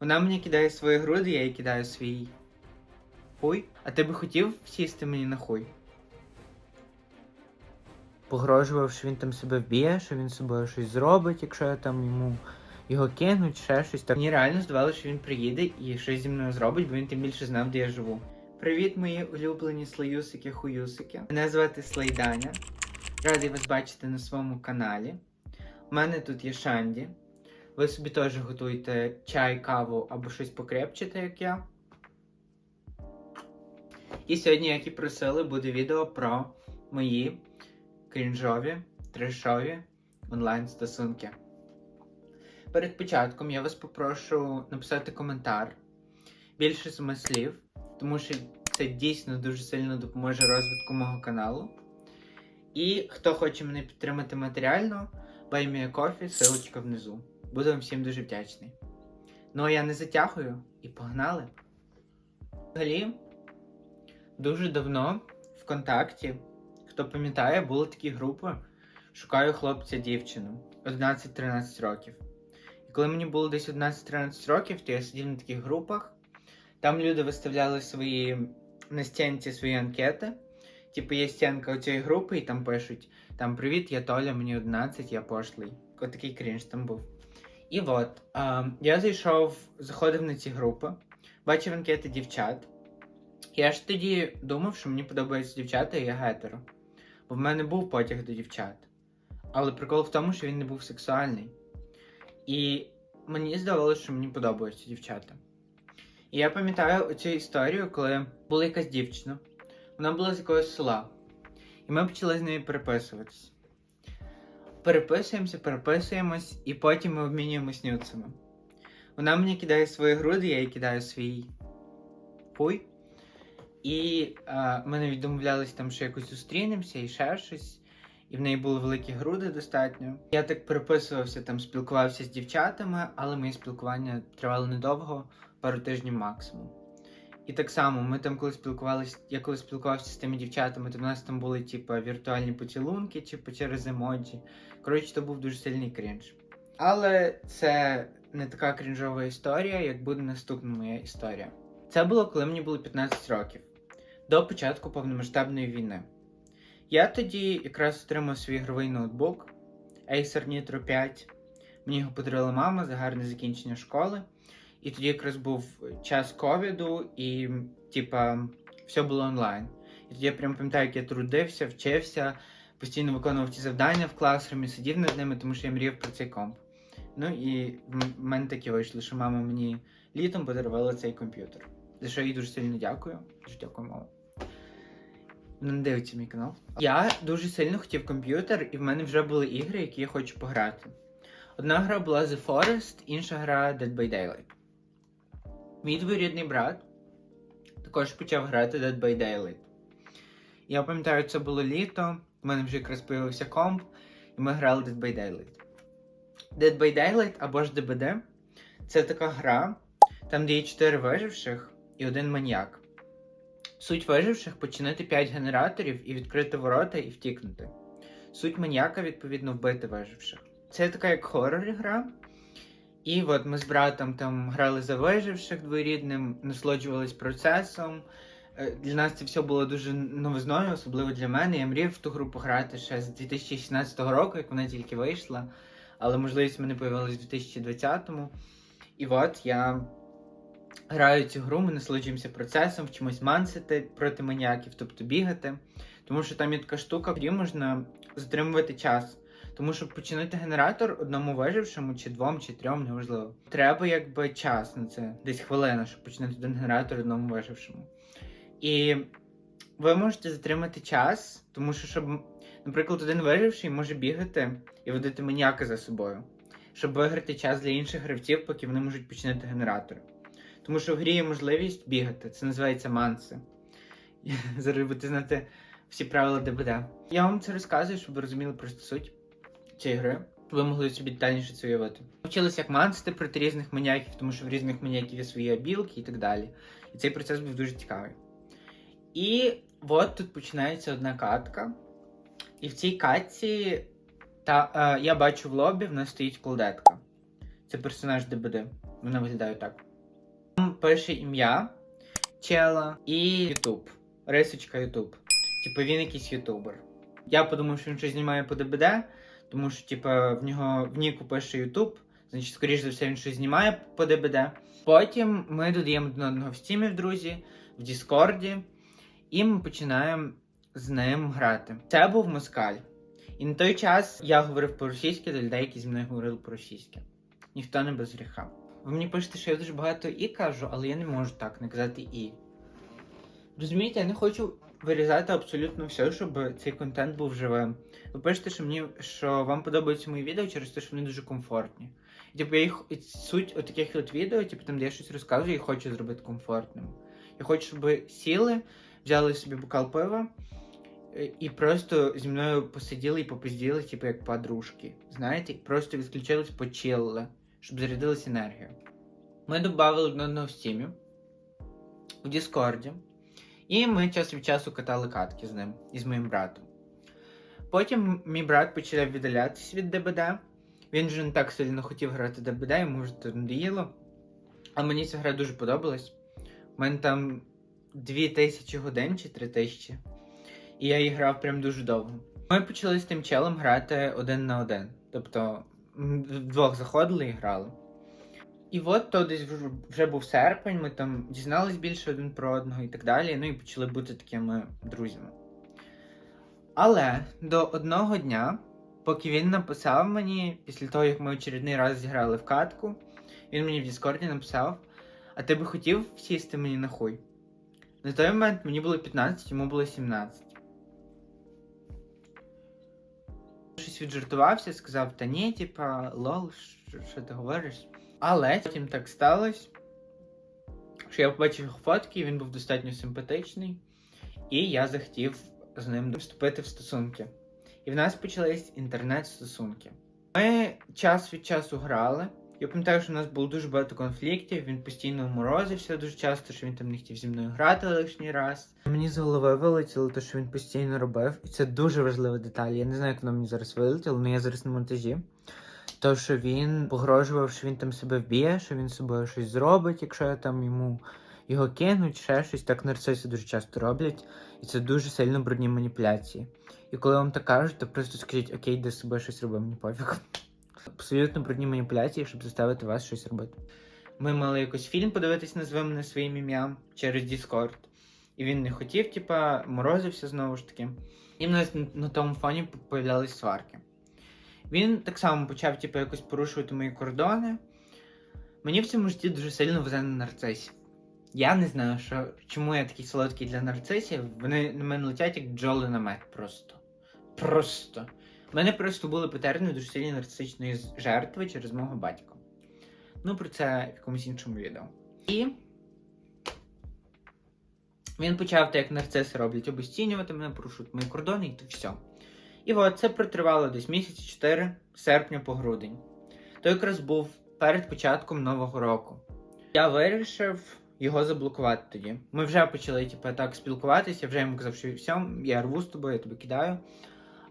Вона мені кидає свої груди, я їй кидаю свій хуй. А ти би хотів сісти мені на хуй? Погрожував, що він там себе вб'є, що він з собою щось зробить, якщо я там йому його кинуть, ще щось. Так мені реально здавалося, що він приїде і щось зі мною зробить, бо він тим більше знав, де я живу. Привіт, мої улюблені слоюсики-хуюсики. Мене звати Слайданя. Радий вас бачити на своєму каналі. У мене тут є Шанді. Ви собі теж готуєте чай, каву або щось покрепчите, як я. І сьогодні, як і просили, буде відео про мої крінжові, трешові онлайн-стосунки. Перед початком я вас попрошу написати коментар більше слів, тому що це дійсно дуже сильно допоможе розвитку мого каналу. І хто хоче мене підтримати матеріально, Coffee, ссылочка внизу. Буду вам всім дуже вдячний. Ну а я не затягую і погнали. Взагалі, дуже давно ВКонтакті, хто пам'ятає, були такі групи Шукаю хлопця дівчину 11-13 років. І коли мені було десь 11-13 років, то я сидів на таких групах. Там люди виставляли свої на стінці свої анкети. Типу, є стінка цієї групи, і там пишуть: там Привіт, я Толя, мені 11, я пошлий. От такий крінж там був. І от, а, я зайшов, заходив на ці групи, бачив анкети дівчат. Я ж тоді думав, що мені подобаються дівчата, і я гетеро. Бо в мене був потяг до дівчат. Але прикол в тому, що він не був сексуальний. І мені здавалося, що мені подобаються дівчата. І я пам'ятаю оцю історію, коли була якась дівчина. Вона була з якогось села. І ми почали з нею переписуватись. Переписуємося, переписуємось, і потім ми обмінюємось нюцами. Вона мені кидає свої груди, я їй кидаю свій хуй. І а, ми навіть домовлялись там, що якось зустрінемося і ще щось. І в неї були великі груди достатньо. Я так переписувався, там спілкувався з дівчатами, але моє спілкування тривало недовго, пару тижнів максимум. І так само, ми там, коли спілкувалися, я коли спілкувався з тими дівчатами, то в нас там були типу, віртуальні поцілунки, типу, через емоджі. Коротше, то був дуже сильний крінж. Але це не така крінжова історія, як буде наступна моя історія. Це було, коли мені було 15 років, до початку повномасштабної війни. Я тоді якраз отримав свій ігровий ноутбук Acer Nitro 5. Мені його подарила мама за гарне закінчення школи. І тоді якраз був час ковіду, і, типа, все було онлайн. І тоді я прям пам'ятаю, як я трудився, вчився, постійно виконував ті завдання в класрумі, сидів над ними, тому що я мріяв про цей комп. Ну і в мене таке вийшло, що мама мені літом подарувала цей комп'ютер. За що я їй дуже сильно дякую. Дуже дякую, мама. Не дивиться мій канал. Я дуже сильно хотів комп'ютер, і в мене вже були ігри, які я хочу пограти. Одна гра була The Forest, інша гра Dead by Daylight. Мій двоюрідний брат також почав грати Dead by Daylight. Я пам'ятаю, це було літо, в мене вже якраз появився комп, і ми грали Dead by Daylight. Dead by Daylight або ж DBD це така гра, там де є 4 виживших і один маньяк. Суть виживших починити 5 генераторів і відкрити ворота і втікнути. Суть маньяка, відповідно, вбити виживших. Це така як хоррор гра. І от ми з братом там грали за виживших двоюрідним, насолоджувались процесом. Е, Для нас це все було дуже новизною, особливо для мене. Я мріяв в ту гру пограти ще з 2016 року, як вона тільки вийшла. Але можливість мене появилась у 2020-му. І от я граю цю гру, ми насолоджуємося процесом, вчимось мансити проти маніяків, тобто бігати. Тому що там є така штука, в грі можна затримувати час. Тому що починити генератор одному вижившому, чи двом, чи трьом, неважливо. Треба якби час на це, десь хвилина, щоб починити один генератор одному вижившому. І ви можете затримати час, тому що, щоб, наприклад, один виживший може бігати і водити маніяка за собою, щоб виграти час для інших гравців, поки вони можуть починити генератор. Тому що в грі є можливість бігати, це називається манси. Зараз будете знати всі правила ДБД. Я вам це розказую, щоб ви розуміли просто суть цієї гри. Ви могли собі детальніше це уявити. Вчилися як мансити проти різних маніяків, тому що в різних маніяків є свої обілки і так далі. І цей процес був дуже цікавий. І от тут починається одна катка. І в цій катці та, е, я бачу в лобі, в нас стоїть колдетка. Це персонаж ДБД. Вона виглядає так. Там пише ім'я чела і Ютуб. Рисочка Ютуб. Типу він якийсь ютубер. Я подумав, що він щось знімає по ДБД, тому що, типу, в нього в Ніку пише Ютуб, значить, скоріш за все, він щось знімає по ДБД. Потім ми додаємо один одного в стімі в друзі, в Діскорді, і ми починаємо з ним грати. Це був москаль. І на той час я говорив по-російськи до людей, які зі мною говорили по-російськи. Ніхто не без гріха. Ви мені пишете, що я дуже багато і кажу, але я не можу так не казати і. Розумієте, я не хочу вирізати абсолютно все, щоб цей контент був живим. Ви пишете, що мені що вам подобаються мої відео через те, що вони дуже комфортні. І, Типу, я їх суть от таких от відео, типу, там, де я щось розказую, я хочу зробити комфортним. Я хочу, щоб сіли, взяли собі бокал пива е, і просто зі мною посиділи і попизділи, типу, як подружки. Знаєте, просто відключились, почилили, щоб зарядилась енергія. Ми додали одного в стімі, у Діскорді. І ми час від часу катали катки з ним і з моїм братом. Потім мій брат почав віддалятися від ДБД. Він вже не так сильно хотів грати ДБД, йому вже це надоїло. А мені ця гра дуже подобалась. У мене там 2000 годин чи 3000. І я її грав прям дуже довго. Ми почали з тим челом грати один на один. Тобто вдвох заходили і грали. І от то десь вже- був серпень, ми там дізнались більше один про одного і так далі. Ну і почали бути такими друзями. Але до одного дня, поки він написав мені, після того, як ми очередний раз зіграли в катку, він мені в Діскорді написав: А ти би хотів сісти мені на хуй? На той момент мені було 15, йому було 17. Щось віджартувався, сказав, та ні, типа, лол, що, що ти говориш? Але потім так сталося, що я побачив його фотки, він був достатньо симпатичний, і я захотів з ним вступити в стосунки. І в нас почались інтернет-стосунки. Ми час від часу грали. Я пам'ятаю, що у нас було дуже багато конфліктів, він постійно морозився дуже часто, що він там не хотів зі мною грати лишній раз. Мені з голови вилетіло те, що він постійно робив, і це дуже важлива деталь. Я не знаю, як воно мені зараз вилетіло, але я зараз на монтажі. То, що він погрожував, що він там себе вб'є, що він з собою щось зробить, якщо я там йому його кинуть, ще щось. Так нарциси дуже часто роблять. І це дуже сильно брудні маніпуляції. І коли вам так кажуть, то просто скажіть, окей, де з щось роби, мені пофіг. Абсолютно брудні маніпуляції, щоб заставити вас щось робити. Ми мали якось фільм подивитись, назвемо не своїм ім'ям через Discord. І він не хотів, типа, морозився знову ж таки. І в нас на- на тому фоні появлялись сварки. Він так само почав, типу, якось порушувати мої кордони. Мені в цьому житті дуже сильно везе на нарцисів. Я не знаю, що, чому я такий солодкий для нарцисів. Вони на мене летять як бджоли на мед просто. Просто. У мене просто були патерни дуже сильні нарцисичної жертви через мого батька. Ну, про це в якомусь іншому відео. І він почав, так як нарциси роблять, обесцінювати мене, порушувати мої кордони, і то все. І от це протривало десь місяці 4 серпня по грудень. То якраз був перед початком нового року. Я вирішив його заблокувати тоді. Ми вже почали, типу, так спілкуватися, я вже йому казав, що все, я рву з тобою, я тебе кидаю.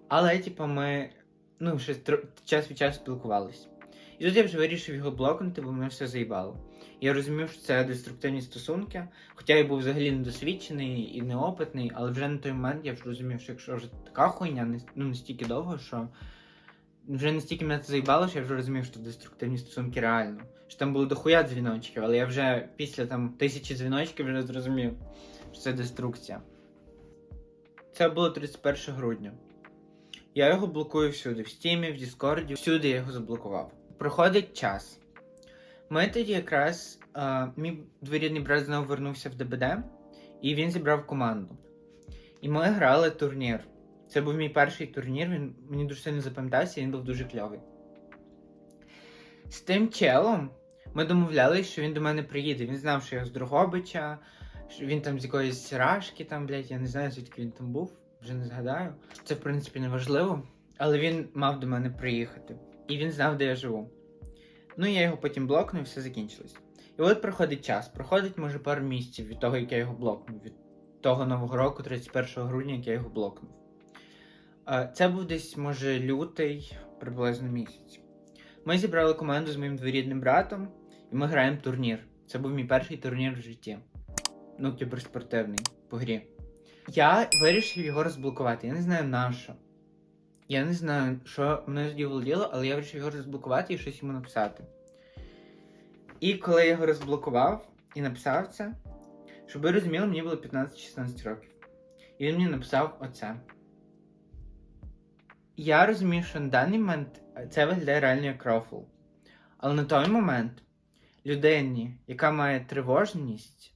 Але, типу, ми ну, ще тр- час від часу спілкувалися. І тут я вже вирішив його блокнути, бо мене все заїбало. Я розумів, що це деструктивні стосунки, хоча я був взагалі недосвідчений і неопитний, але вже на той момент я вже розумів, що якщо вже така хуйня ну, настільки довго, що вже настільки мене це заїбало, що я вже розумів, що деструктивні стосунки реально. Що там було дохуя дзвіночків, але я вже після там тисячі дзвіночків вже зрозумів, що це деструкція. Це було 31 грудня. Я його блокую всюди, в стімі, в Діскорді, всюди я його заблокував. Проходить час. Ми тоді якраз е, мій дворідний брат знову вернувся в ДБД, і він зібрав команду. І ми грали турнір. Це був мій перший турнір, він мені дуже сильно запам'ятався, він був дуже кльовий. З тим челом ми домовлялись, що він до мене приїде. Він знав, що я з Другобича, що він там з якоїсь рашки, там, блядь, я не знаю, звідки він там був, вже не згадаю. Це, в принципі, не важливо. Але він мав до мене приїхати. І він знав, де я живу. Ну, я його потім блокнув, і все закінчилось. І от проходить час, проходить, може, пару місяців від того, як я його блокнув, від того нового року, 31 грудня, як я його блокнув. Це був десь, може, лютий, приблизно місяць. Ми зібрали команду з моїм дворідним братом, і ми граємо турнір. Це був мій перший турнір в житті. Ну, кіберспортивний по грі. Я вирішив його розблокувати. Я не знаю на що. Я не знаю, що мене тоді володіло, але я вирішив його розблокувати і щось йому написати. І коли я його розблокував і написав це, щоб ви розуміли, мені було 15-16 років. І він мені написав оце. Я розумію, що на даний момент це виглядає реально як рофл. Але на той момент людині, яка має тривожність,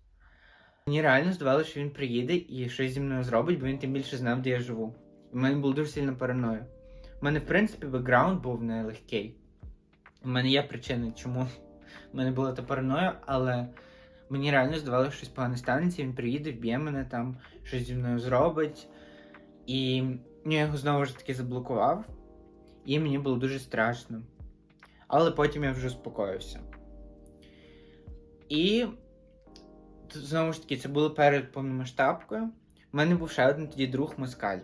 мені реально здавалося, що він приїде і щось зі мною зробить, бо він тим більше знав, де я живу. В мене було дуже сильно параною. У мене, в принципі, бекграунд був нелегкий. У мене є причини, чому в мене була та параноя, але мені реально здавалося, що щось погане станеться, він приїде, вб'є мене там, щось зі мною зробить. І я його знову ж таки заблокував, і мені було дуже страшно. Але потім я вже успокоївся. І знову ж таки, це було перед повномасштабкою. У мене був ще один тоді друг москаль.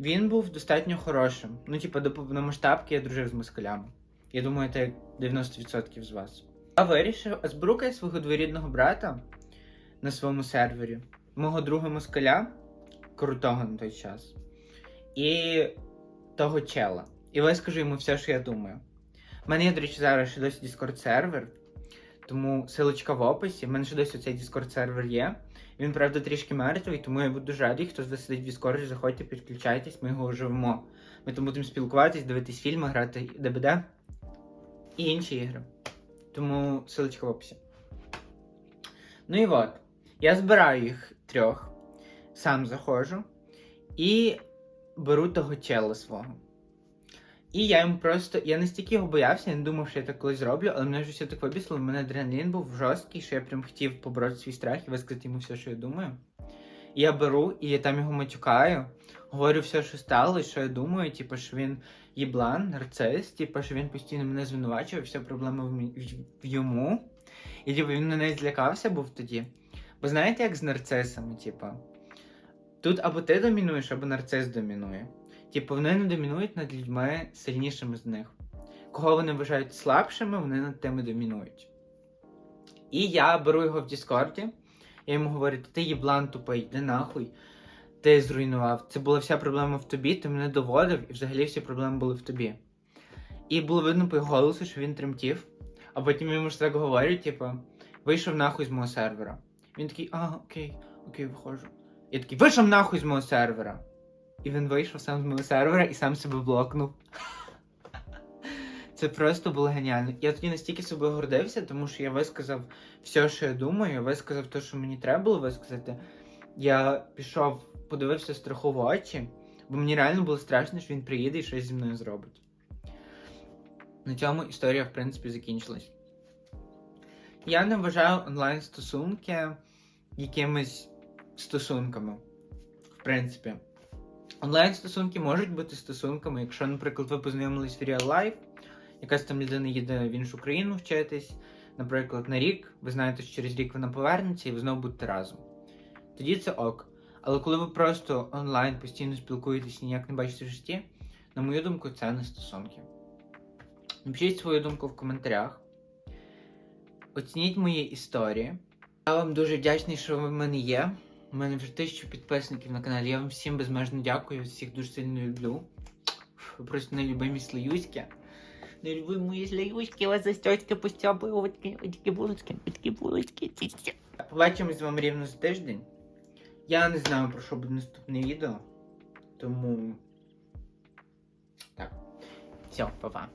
Він був достатньо хорошим. Ну, типу, до повномасштабки я дружив з москалями. Я думаю, це 90% з вас. Я вирішив збрукати свого дворідного брата на своєму сервері, мого друга москаля, крутого на той час, і того чела. І вискажу йому все, що я думаю. У мене до речі, зараз ще досі Discord сервер, тому силочка в описі. У мене ще досі цей Discord сервер є. Він, правда, трішки мертвий, тому я буду радий, хто з вас сидить в Discord, заходьте, підключайтесь, ми його оживемо. Ми там будемо спілкуватись, дивитись фільми, грати ДБД і інші ігри. Тому силочка в описі. Ну і от. Я збираю їх трьох, сам заходжу і беру того чела свого. І я йому просто. Я настільки його боявся, я не думав, що я так колись зроблю, але мене вже все так вибісило, в мене адреналін був жорсткий, що я прям хотів побороти свій страх і висказати йому все, що я думаю. І я беру, і я там його матюкаю, говорю все, що сталося, що я думаю, типу, що він їблан, нарцис, типу, що він постійно мене звинувачує, вся проблема в, в- йому. І типу, він неї злякався був тоді. Бо знаєте, як з нарцисами, типу? Тут або ти домінуєш, або нарцис домінує. Типу, вони не домінують над людьми сильнішими з них. Кого вони вважають слабшими, вони над тими домінують. І я беру його в Діскорді, я йому говорю, ти єблан тупий, йди нахуй. Ти зруйнував. Це була вся проблема в тобі, ти мене доводив, і взагалі всі проблеми були в тобі. І було видно по його голосу, що він тремтів. А потім йому ж так говорю, типу, вийшов нахуй з мого сервера. Він такий, а, окей, окей, виходжу. Я такий, вийшов нахуй з мого сервера. І він вийшов сам з мого сервера і сам себе блокнув. Це просто було геніально. Я тоді настільки собою гордився, тому що я висказав все, що я думаю, я висказав те, що мені треба було висказати. Я пішов, подивився страху в очі, бо мені реально було страшно, що він приїде і щось зі мною зробить. На цьому історія, в принципі, закінчилась. Я не вважаю онлайн-стосунки якимись стосунками. В принципі. Онлайн-стосунки можуть бути стосунками, якщо, наприклад, ви познайомились в real life, якась там людина їде в іншу країну вчитись, наприклад, на рік, ви знаєте, що через рік вона повернеться і ви знову будете разом. Тоді це ок. Але коли ви просто онлайн постійно спілкуєтесь і ніяк не бачите в житті, на мою думку, це не стосунки. Напишіть свою думку в коментарях. Оцініть мої історії. Я вам дуже вдячний, що ви в мене є. У мене вже тисячу підписників на каналі. Я вам всім безмежно дякую, всіх дуже сильно люблю. Просто нелюбимі слоюськи. Нелюбимі слоюськи, вас за стьоцьки постяпую, ось такі, ось такі булочки, ось булочки. Побачимось з вами рівно за тиждень. Я не знаю, про що буде наступне відео. Тому. Так. Все, па-па.